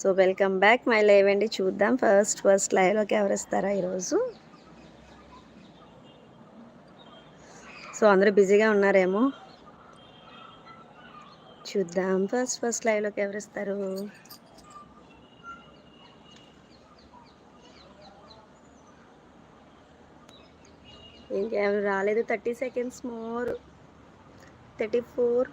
So welcome back my live అండి. చూద్దాం first first లైవ్లోకి ఎవరు వస్తారా ఈరోజు? సో అందరూ బిజీగా ఉన్నారేమో. చూద్దాం ఫస్ట్ ఫస్ట్ లైవ్లోకి ఎవరు వస్తారు? ఇంకెవరు రాలేదు. Thirty seconds more. Thirty four.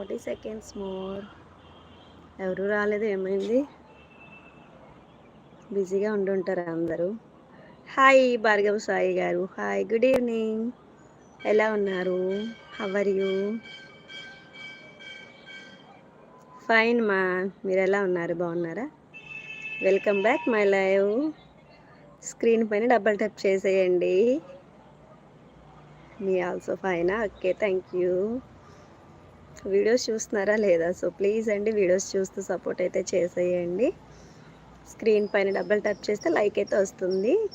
Forty seconds more. ఎవరు రాలేదు ఏమైంది? బిజీగా ఉండుంటారు అందరూ. హాయ్ భార్గవ సాయి గారు. Hi good evening. ఎలా ఉన్నారు? How are you? ఫైన్ మా. మీరు ఎలా ఉన్నారు? బాగున్నారా? Welcome back my live. Screen పైన డబల్ టప్ చేసేయండి. మీ also ఫైనా? Okay thank you. Videos చూస్తున్నారా లేదా? సో ప్లీజ్ అండి వీడియోస్ చూస్తూ సపోర్ట్ అయితే చేసేయండి. స్క్రీన్ పైన డబ్బులు టచ్ చేస్తే లైక్ అయితే వస్తుంది.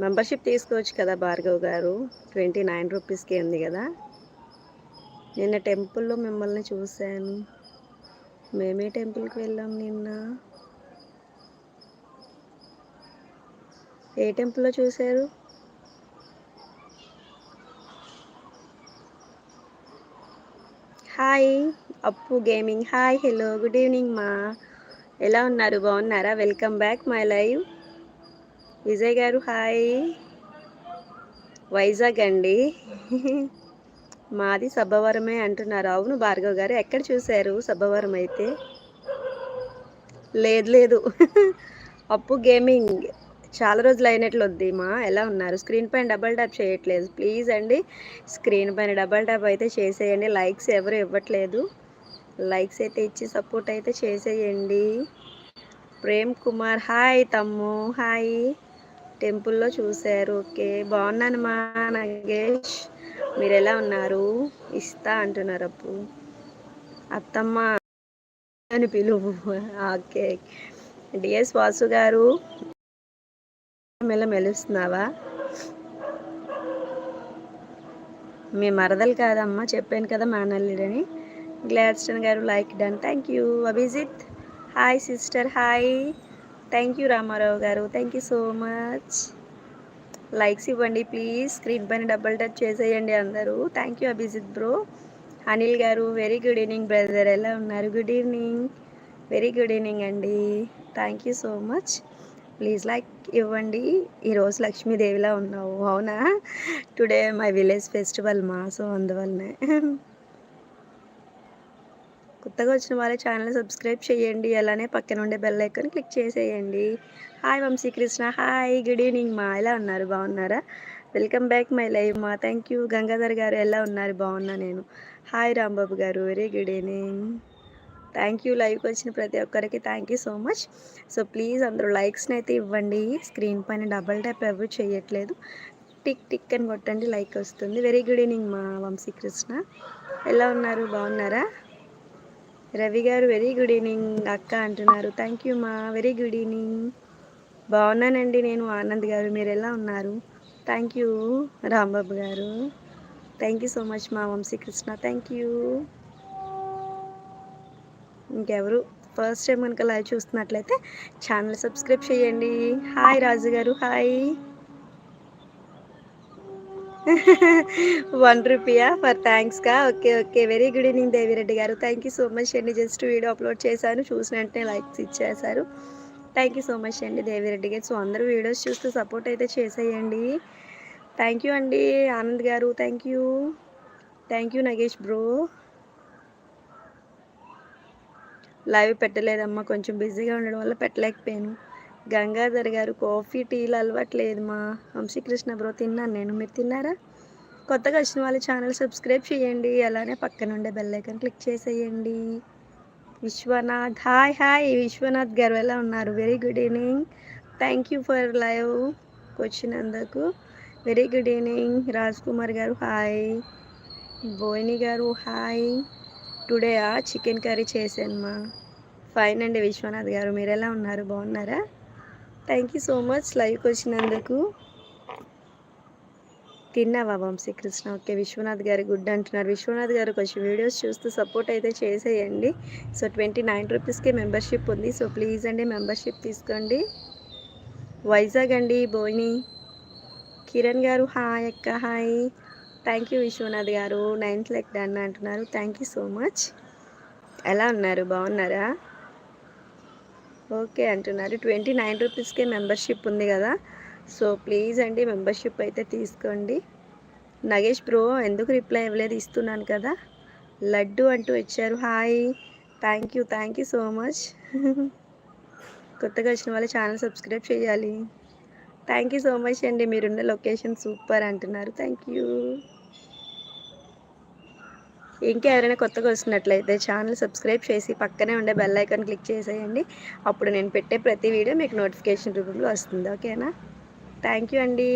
మెంబర్షిప్ తీసుకోవచ్చు కదా భార్గవ్ గారు. ట్వంటీ నైన్ రూపీస్కి ఉంది కదా. నిన్న టెంపుల్లో మిమ్మల్ని చూశాను. మేమే టెంపుల్కి వెళ్ళాం నిన్న. ఏ టెంపుల్లో చూశారు? Hi. Appu gaming. Hi. Hello good evening మా. ఎలా ఉన్నారు? బాగున్నారా? Welcome back my live. Vijay గారు హాయ్. వైజాగ్ అండి. మాది సబ్బవరమే అంటున్నారు. అవును భార్గవ్ గారు ఎక్కడ చూశారు సబ్బవరం అయితే? లేదు లేదు. అప్పు గేమింగ్. చాలా రోజులు అయినట్లు వద్ది మా. ఎలా ఉన్నారు? స్క్రీన్ పైన డబల్ ట్యాప్ చేయట్లేదు. ప్లీజ్ అండి స్క్రీన్ పైన డబల్ ట్యాప్ అయితే చేసేయండి. లైక్స్ ఎవరు ఇవ్వట్లేదు. లైక్స్ అయితే ఇచ్చి సపోర్ట్ అయితే చేసేయండి. ప్రేమ్ కుమార్ హాయ్ తమ్ము హాయ్. టెంపుల్లో చూశారు. ఓకే బాగున్నాను మా నాగేష్. మీరు ఎలా ఉన్నారు? ఇస్తా అంటున్నారు అప్పు. అత్తమ్మ అని పిలువు. ఓకే. డిఎస్ వాసు గారు మెల్ల మెలుస్తున్నావా? మీ మరదలు కాదమ్మా చెప్పాను కదా మేనల్లుడని. గ్లాడ్స్టన్ గారు like done thank you. Abhijit hi sister hi. Thank you Ramarao గారు thank you so much. Likes ఇవ్వండి ప్లీజ్ స్క్రీన్ పైన డబుల్ టచ్ చేసేయండి అందరూ. Thank you Abhijit bro. Anil గారు వెరీ గుడ్ ఈవినింగ్ బ్రదర్ ఎలా ఉన్నారు? Good evening. Very good evening అండి. Thank you so much. Please like ఇవ్వండి. ఈరోజు లక్ష్మీదేవిలా ఉన్నావు. అవునా? టుడే మై విలేజ్ ఫెస్టివల్ మా సో అందువల్లనే. కొత్తగా వచ్చిన వాళ్ళ ఛానల్ సబ్స్క్రైబ్ చేయండి. అలానే పక్కన ఉండే బెల్ ఐకాన్ క్లిక్ చేసేయండి. Hi Vamsikrishna hi good evening మా. ఎలా ఉన్నారు? బాగున్నారా? వెల్కమ్ బ్యాక్ మై లైవ్ మా. థ్యాంక్ యూ గంగాధర్ గారు ఎలా ఉన్నారు? బాగున్నా నేను. హాయ్ రాంబాబు గారు. Very good evening. Thank you లైవ్కి వచ్చిన ప్రతి ఒక్కరికి. Thank you so much. So please అందరూ లైక్స్ని అయితే ఇవ్వండి. స్క్రీన్ పైన డబల్ ట్యాప్ ఎవరు చేయట్లేదు. టిక్ టిక్ అని కొట్టండి లైక్ వస్తుంది. వెరీ గుడ్ ఈవినింగ్ మా వంశీకృష్ణ. ఎలా ఉన్నారు? బాగున్నారా? రవి గారు వెరీ గుడ్ ఈవినింగ్. అక్క అంటున్నారు థ్యాంక్ యూ మా వెరీ గుడ్ ఈవినింగ్. బాగున్నానండి నేను ఆనంద్ గారు. మీరు ఎలా ఉన్నారు? థ్యాంక్ యూ రాంబాబు గారు. థ్యాంక్ యూ సో మచ్ మా వంశీకృష్ణ. Thank you. ఇంకెవరు ఫస్ట్ టైం కనుక లైవ్ చూస్తున్నట్లయితే ఛానల్ సబ్స్క్రైబ్ చేయండి. హాయ్ రాజు గారు హాయ్ వన్ రూపీయా for థ్యాంక్స్గా okay okay very good evening Devireddy గారు. థ్యాంక్ యూ సో మచ్ అండి. జస్ట్ వీడియో అప్లోడ్ చేశాను. చూసిన వెంటనే లైక్స్ ఇచ్చేశారు. థ్యాంక్ యూ సో మచ్ అండి దేవిరెడ్డి గారు. సో అందరూ వీడియోస్ చూస్తూ సపోర్ట్ అయితే చేసేయండి. థ్యాంక్ యూ అండి ఆనంద్ గారు. Thank you thank you Nagesh bro live పెట్టలేదమ్మా. కొంచెం బిజీగా ఉండడం వల్ల పెట్టలేకపోయాను. గంగాధర్ గారు కాఫీ టీలు అలవాట్లేదు మా వంశీకృష్ణ బ్రో తిన్నాను నేను. మీరు తిన్నారా? కొత్తగా వచ్చిన వాళ్ళ ఛానల్ సబ్స్క్రైబ్ చేయండి. అలానే పక్కన ఉండే బెల్ క్లిక్ చేసేయండి. Vishwanath hi hi. విశ్వనాథ్ గారు ఎలా ఉన్నారు? Very good evening thank you for live వచ్చినందుకు. Very good evening Raj Kumar గారు హాయ్. బోయిని గారు హాయ్. టుడే చికెన్ కర్రీ చేశాను మా ఫైన్ అండి విశ్వనాథ్ గారు. మీరు ఎలా ఉన్నారు? బాగున్నారా? థ్యాంక్ యూ సో మచ్ లైవ్కి వచ్చినందుకు. తిన్నావా వంశీకృష్ణ ఓకే విశ్వనాథ్ గారి గుడ్ అంటున్నారు. విశ్వనాథ్ గారు కొంచెం వీడియోస్ చూస్తూ సపోర్ట్ అయితే చేసేయండి. సో ట్వంటీ నైన్ రూపీస్కే మెంబర్షిప్ ఉంది. సో ప్లీజ్ అండి మెంబర్షిప్ తీసుకోండి. వైజాగ్ అండి బోయిని కిరణ్ గారు హాయ్ అక్క hi. Thank you Vishwanath garu ninth like done అంటున్నారు. Thank you so much. ఎలా ఉన్నారు? బాగున్నారా? ఓకే అంటున్నారు. ట్వంటీ నైన్ రూపీస్కే మెంబర్షిప్ ఉంది కదా. సో ప్లీజ్ అండి మెంబర్షిప్ అయితే తీసుకోండి. నగేష్ బ్రో ఎందుకు రిప్లై ఇవ్వలేదు? ఇస్తున్నాను కదా. లడ్డు అంటూ ఇచ్చారు. Hi. Thank you thank you so much. కొత్తగా వచ్చిన వాళ్ళు ఛానల్ సబ్స్క్రైబ్ చేయాలి. థ్యాంక్ యూ సో మచ్ అండి. మీరున్న లొకేషన్ సూపర్ అంటున్నారు. Thank you. ఇంకా ఎవరైనా కొత్తగా వస్తున్నట్లయితే ఛానల్ సబ్స్క్రైబ్ చేసి పక్కనే ఉండే బెల్ ఐకాన్ క్లిక్ చేసేయండి. అప్పుడు నేను పెట్టే ప్రతి వీడియో మీకు నోటిఫికేషన్ రూపంలో వస్తుంది. ఓకేనా? థ్యాంక్ యూ అండి.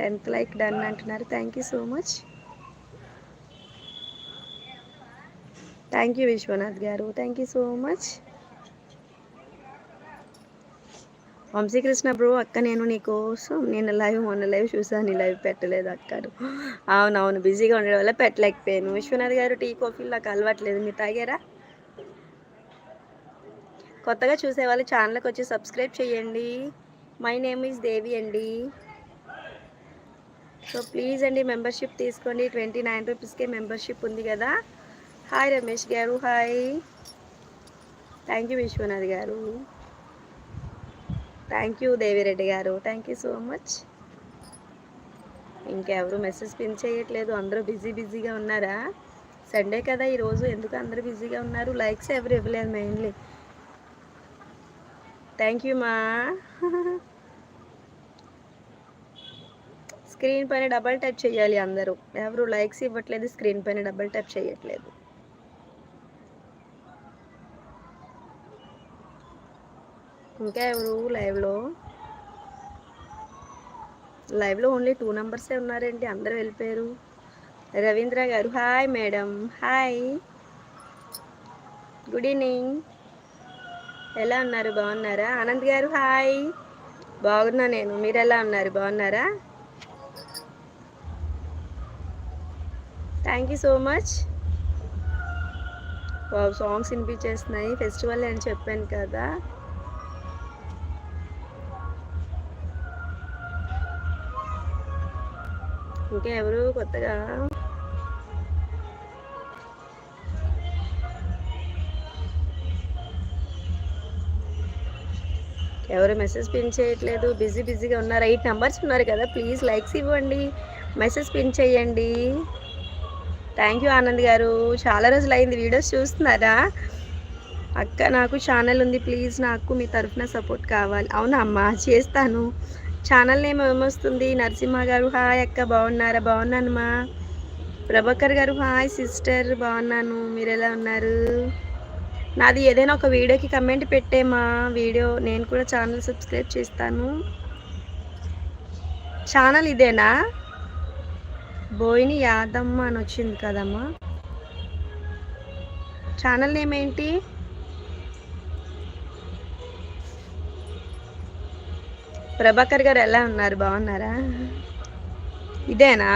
టెన్త్ లైక్ డన్ అంటున్నారు. Thank you so much thank you Viswanath గారు. Thank you so much Vamsikrishna bro అక్క నేను నీకోసం నేను లైవ్ మొన్న లైవ్ చూసాను నీ లైవ్ పెట్టలేదు అక్క అవునవును బిజీగా ఉండడం వల్ల పెట్టలేకపోయాను. విశ్వనాథ్ గారు టీ కాఫీలు నాకు అలవాట్లేదు. మీరు తాగారా? కొత్తగా చూసే వాళ్ళు ఛానల్కి వచ్చి సబ్స్క్రైబ్ చేయండి మై నేమ్ ఈజ్ దేవి అండి. సో ప్లీజ్ అండి మెంబర్షిప్ తీసుకోండి. ట్వంటీ నైన్ రూపీస్కే మెంబర్షిప్ ఉంది కదా. హాయ్ రమేష్ గారు. హాయ్ థ్యాంక్ యూ విశ్వనాథ్ గారు. థ్యాంక్ యూ దేవిరెడ్డి గారు. Thank you so much. ఇంకెవరు మెసేజ్ పిన్ చేయట్లేదు. అందరూ బిజీ బిజీగా ఉన్నారా? సండే కదా ఈరోజు ఎందుకు అందరూ బిజీగా ఉన్నారు? లైక్స్ ఎవరు ఇవ్వలేదు మెయిన్లీ థ్యాంక్ యూ మా. స్క్రీన్ పైన డబల్ టచ్ చేయాలి అందరూ. ఎవరు లైక్స్ ఇవ్వట్లేదు స్క్రీన్ పైన డబల్ టచ్ చేయట్లేదు. ఇంకా ఎవరు లైవ్లో లైవ్లో ఓన్లీ టూ నెంబర్సే ఉన్నారండి అందరూ వెళ్ళిపోయారు రవీంద్ర గారు hi madam hi good evening ఎలా ఉన్నారు? బాగున్నారా? ఆనంద్ గారు హాయ్ బాగున్నా నేను. మీరు ఎలా ఉన్నారు? బాగున్నారా? Thank you so much songs వినిపించేస్తున్నాయి. Festival అని చెప్పాను కదా. ఇంకా ఎవరు కొత్తగా? ఎవరు మెసేజ్ పిన్ చేయట్లేదు. బిజీ బిజీగా ఉన్నారు. ఎయిట్ నెంబర్స్ ఉన్నారు కదా. ప్లీజ్ లైక్స్ ఇవ్వండి. మెసేజ్ పిన్ చేయండి. థ్యాంక్ యూ ఆనంద్ గారు. చాలా రోజులు అయింది వీడియోస్ చూస్తున్నారా? అక్క నాకు ఛానల్ ఉంది. ప్లీజ్ నాకు మీ తరఫున సపోర్ట్ కావాలి. అవునా అమ్మ? చేస్తాను. ఛానల్ నేమ్ ఏమొస్తుంది? నరసింహ గారు హాయ్ అక్క బాగున్నారా? బాగున్నానమ్మా. ప్రభాకర్ గారు హాయ్ సిస్టర్ బాగున్నాను. మీరు ఎలా ఉన్నారు? నాది ఏదైనా ఒక వీడియోకి కమెంట్ పెట్టేమా వీడియో. నేను కూడా ఛానల్ సబ్స్క్రైబ్ చేస్తాను. ఛానల్ ఇదేనా? బోయిని యాదమ్మ అని వచ్చింది కదమ్మా. ఛానల్ నేమ్ ఏంటి? ప్రభాకర్ గారు ఎలా ఉన్నారు? బాగున్నారా? ఇదేనా?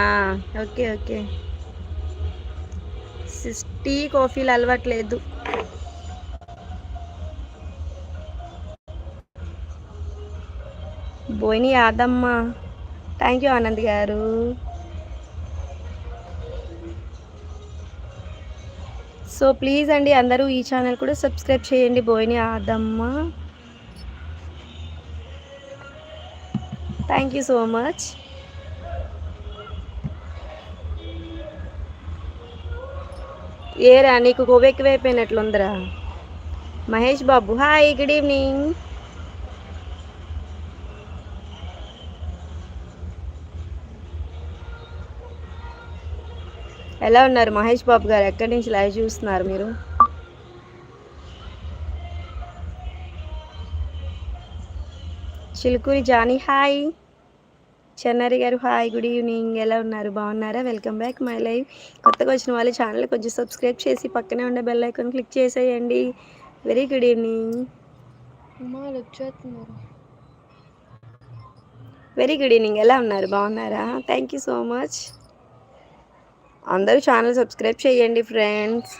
Okay okay. టీ కాఫీలు అలవాట్లేదు. బోయిని యాదమ్మ. థ్యాంక్ యూ ఆనంద్ గారు. సో ప్లీజ్ అండి అందరూ ఈ ఛానల్ కూడా సబ్స్క్రైబ్ చేయండి. Boini Adamma thank you so much ఏరా నీకు కొవ్వెక్కువైపోయినట్లుందిరా. Mahesh Babu hi good evening ఎలా ఉన్నారు మహేష్ బాబు గారు? ఎక్కడి నుంచి లైవ్ చూస్తున్నారు మీరు? Chilukuri Johnny hi. చెన్నరి గారు హాయ్ గుడ్ ఈవినింగ్. ఎలా ఉన్నారు? బాగున్నారా? Welcome back my live. కొత్తగా వచ్చిన వాళ్ళు ఛానల్ కొంచెం సబ్స్క్రైబ్ చేసి పక్కనే ఉండే బెల్ ఐకాన్ క్లిక్ చేసేయండి. Very good evening. Very good evening. ఎలా ఉన్నారు? బాగున్నారా? Thank you so much. అందరూ ఛానల్ సబ్స్క్రైబ్ చేయండి ఫ్రెండ్స్.